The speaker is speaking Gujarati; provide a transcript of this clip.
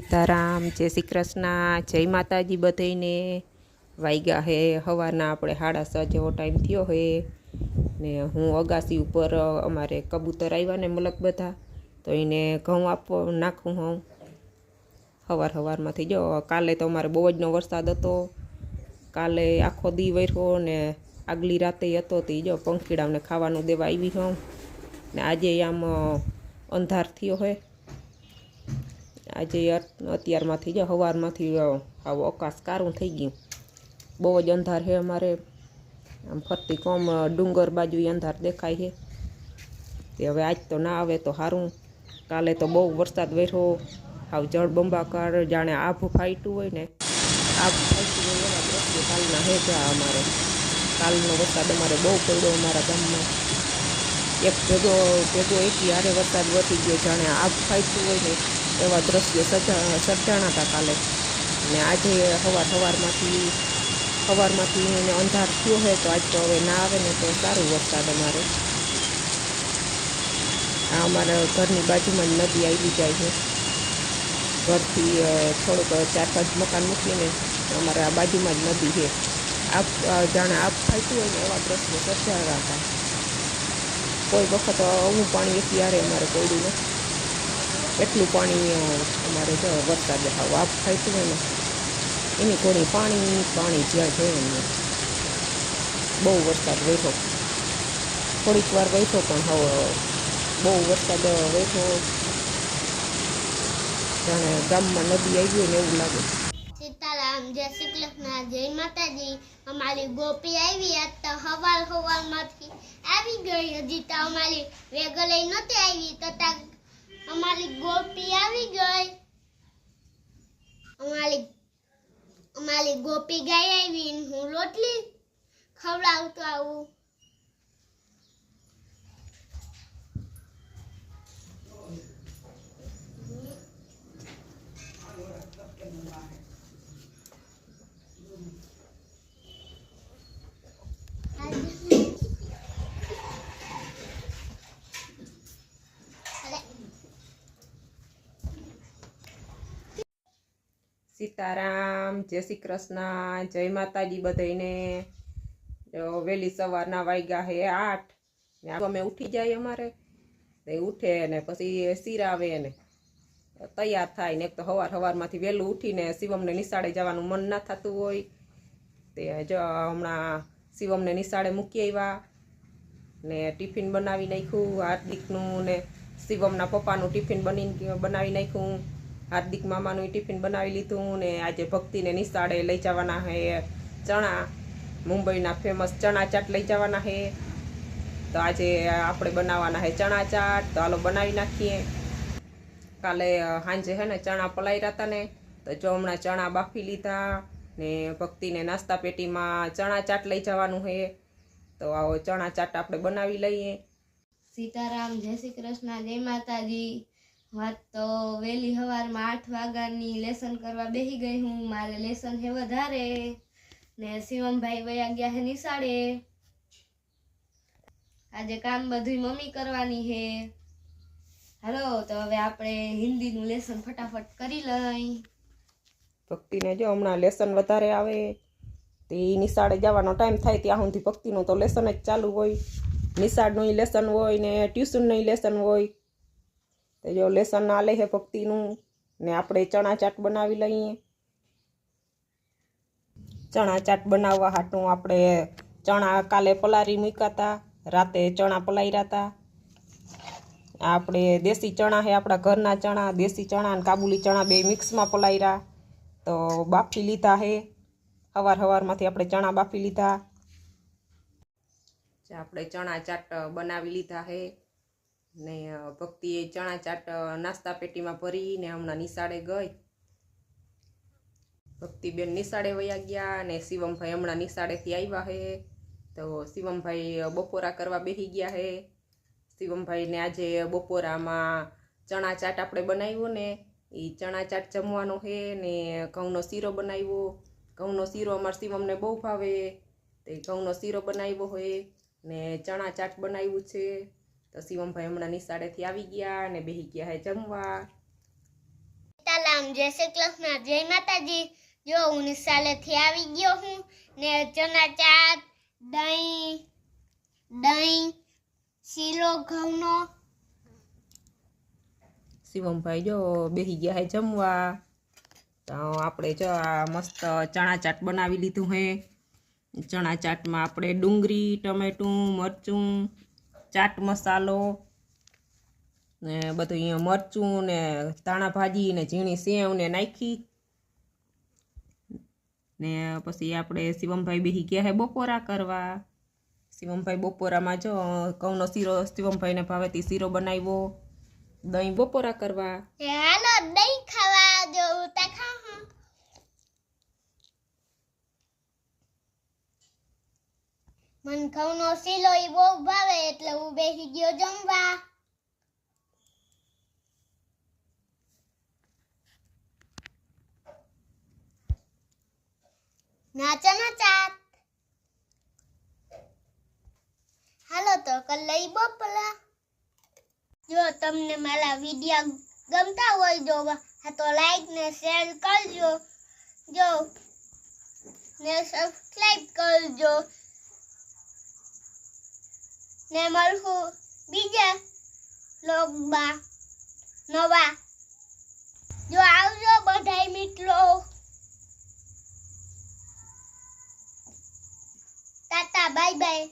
સીતારામ, જય શ્રી કૃષ્ણ, જય માતાજી બધાઈને વાઈગા હે હવાના આપણે સાડા છ જેવો ટાઈમ થયો હે. ને હું અગાસી ઉપર અમારે કબૂતર આવ્યા ને મલક બધા. તો એને ઘઉં આપો, નાખું હું. સવાર સવારમાંથી જો, કાલે તો અમારે બહુ જનો વરસાદ હતો. કાલે આખો દી વર્યો ને આગલી રાતે હતો તે જો પંખીડાને ખાવાનું દેવા આવી હોઉં ને આજે આમ અંધાર થયો હે. આજે અત્યારમાંથી જ સવારમાંથી આવો અકાશ કારું થઈ ગયું. બહુ જ અંધાર છે અમારે. આમ ફરતી કોમ ડુંગર બાજુ અંધાર દેખાય છે. તે હવે આજ તો ના આવે તો સારું કાલે તો બહુ વરસાદ વર્યો આવ જળ બંબાકાર, જાણે આભ ફાટ્યું હોય ને. આભ ફાટ્યું હોય એવા દ્રશ્યો કાલના હે જા અમારે. કાલનો વરસાદ અમારે બહુ પડ્યો અમારા ગામમાં. એક ભેગો ભેગો એકી હારે વરસાદ વધી ગયો, જાણે આભ ફાટ્યું હોય ને. એવા દ્રશ્યો સર્જા સર્જાણા હતા કાલે. ને આજે સવાર સવારમાંથી સવારમાંથી એને અંધાર થયો હોય તો આજ તો હવે ના આવે ને તો સારું વરસાદ અમારે. આ અમારા ઘરની બાજુમાં જ નદી આવી જાય છે. ઘરથી થોડુંક ચાર પાંચ મકાન મૂકીને અમારે આ બાજુમાં જ નદી છે. આપ જાણે આપ ફાટ્યું હોય ને એવા દ્રશ્યો સર્જાયા હતા કોઈ વખત અમુક પાણી અત્યારે અમારે પડ્યું નથી. એટલું પાણી અમારે જો વરસાદ હાવ આપ થાય છે ને, એની કોણી પાણી પાણી જ્યાં જોઈએ ને બહુ વરસાદ વહેતો થોડીક વાર વહેતો પણ હવે બહુ વરસાદ વહેતો જાણે ગામમાં નદી આવી ને એવું લાગે. સીતારામ, જય શ્રી કૃષ્ણ, જય માતાજી. અમારી ગોપી આવી આજ તો હવાલ હવારમાંથી આવી ગઈ. હજી તો અમારી વેગલે નહોતી આવી. તો તા અમારી ગોપી આવી ગઈ. અમારી અમારી ગોપી ગાય આવી હું રોટલી ખવડાવતો આવું. સીતારામ, જય શ્રી કૃષ્ણ, જય માતાજી બધાને વહેલી સવારના વાગ્યા હે આઠ. ને અમે ઉઠી જાય અમારે. તે ઉઠે ને પછી સિરાવે ને. તૈયાર થાય ને એક તો સવાર સવારમાંથી વહેલું ઉઠીને શિવમને નિશાળે જવાનું મન ના થતું હોય. તે જો હમણાં શિવમને નિશાળે મૂકી આવ્યા. ને ટિફિન બનાવી નાખ્યું, હાર્દિકનું ને શિવમના પપ્પાનું ટિફિન બની બનાવી નાખ્યું. હાર્દિક મામાનું ટિફિન બનાવી લીધું ને આજે ભક્તિને નિશાળે લઈ જવાના હે ચણા. મુંબઈના ફેમસ ચણા ચાટ લઈ જવાના હે. તો આજે આપણે બનાવવાના હે ચણા ચાટ. તો હાલો બનાવી નાખીએ. કાલે સાંજે હે ને ચણા પલાળ્યા હતા ને. તો જો હમણાં ચણા બાફી લીધા ને ભક્તિને નાસ્તા પેટીમાં ચણા ચાટ લઈ જવાનું હે. તો આવો ચણા ચાટ આપણે બનાવી લઈએ. સીતારામ, જય શ્રી કૃષ્ણ, જય માતાજી. વાત તો વહેલી સવારમાં આઠ વાગ્યાની લેસન કરવા બેસી ગઈ હું. મારે લેસન હે વધારે. ને શિવમભાઈ વયા ગયા હે નિશાળે. આજે કામ બધું મમ્મી કરવાની હે. હાલો, તો હવે આપણે હિન્દીનું લેસન ફટાફટ કરી લઈ. ભક્તિને જો હમણાં લેસન વધારે આવે, તે નિશાળે જવાનો ટાઈમ થાય ત્યાં સુધી ભક્તિનું તો લેસન જ ચાલુ હોય. નિશાળનું લેસન હોય ને ટ્યુશનનું લેસન હોય. તો જો લેસન ના લે છે ભક્તિનું, ને આપણે ચણા ચાટ બનાવી લઈએ. ચણા ચાટ બનાવવા હાટું આપણે ચણા કાલે પલારી મૂક્યા હતા રાતે ચણા પલાર્યા હતા આપણે દેશી ચણા છે આપણા ઘરના ચણા, દેશી ચણા અને કાબુલી ચણા બે મિક્સમાં પલાર્યા તો બાફી લીધા હે સવાર સવારમાંથી આપણે ચણા બાફી લીધા. જે આપણે ચણા ચાટ બનાવી લીધા હે. ને ભક્તિ ભક્તિએ ચણા ચાટ નાસ્તા પેટીમાં ભરીને હમણાં નિશાળે ગઈ. ભક્તિબેન નિશાળે વયા ગયા ને શિવમભાઈ હમણાં નિશાળેથી આવ્યા હે. તો શિવમભાઈ બપોરા કરવા બેસી ગયા હે. શિવમભાઈને આજે બપોરામાં ચણા ચાટ આપણે બનાવ્યો ને એ ચણા ચાટ જમવાનો છે ને ઘઉંનો શીરો બનાવ્યો. ઘઉંનો શીરો અમારા શિવમને બહુ ભાવે. તે ઘઉંનો શીરો બનાવ્યો હોય ને ચણા ચાટ બનાવ્યું છે. તો શિવમભાઈ હમણાં નિશાળેથી આવી ગયા અને બેસી ગયા હે જમવા. સીતારામ જય શ્રી કૃષ્ણ જય માતાજી. જો હું નિશાળેથી આવી ગયો હું ને ચણા ચાટ દહીં દહીં શીરો ઘઉંનો. શિવમભાઈ જો બેસી ગયા હે જમવા. તો આપણે જો આ મસ્ત ચણા ચાટ બનાવી લીધું હે. ચણા ચાટમાં આપણે ડુંગળી ટમેટું મરચું ચાટ મસાલો ને બધું મરચું ને ધાણા ભાજી ને ઝીણી સેવ ને નાખી. ને પછી આપણે શિવમભાઈ બેસી ગયા હે બપોરા કરવા. શિવમભાઈ બપોરામાં જો ઘઉંનો શીરો, શિવમભાઈને ભાવેથી શીરો બનાવ્યો. દહીં બપોરા કરવા. દહીં ખાવા મન ઘઉંનો શીલો ઈ બહુ ભાવે એટલે હું બેસી ગયો જમવા. નાચના ચાટ હાલો તો કલ લઈ બપલા જો તમને મારા વીડિયો ગમતા હોય જોવા હા તો લાઈક ને શેર કરજો. જો ને સબસ્ક્રાઈબ કરજો. ને મળશું બીજા લોગમાં નવા. જો આવજો બધાય મિત્રો. તાતા બાય બાય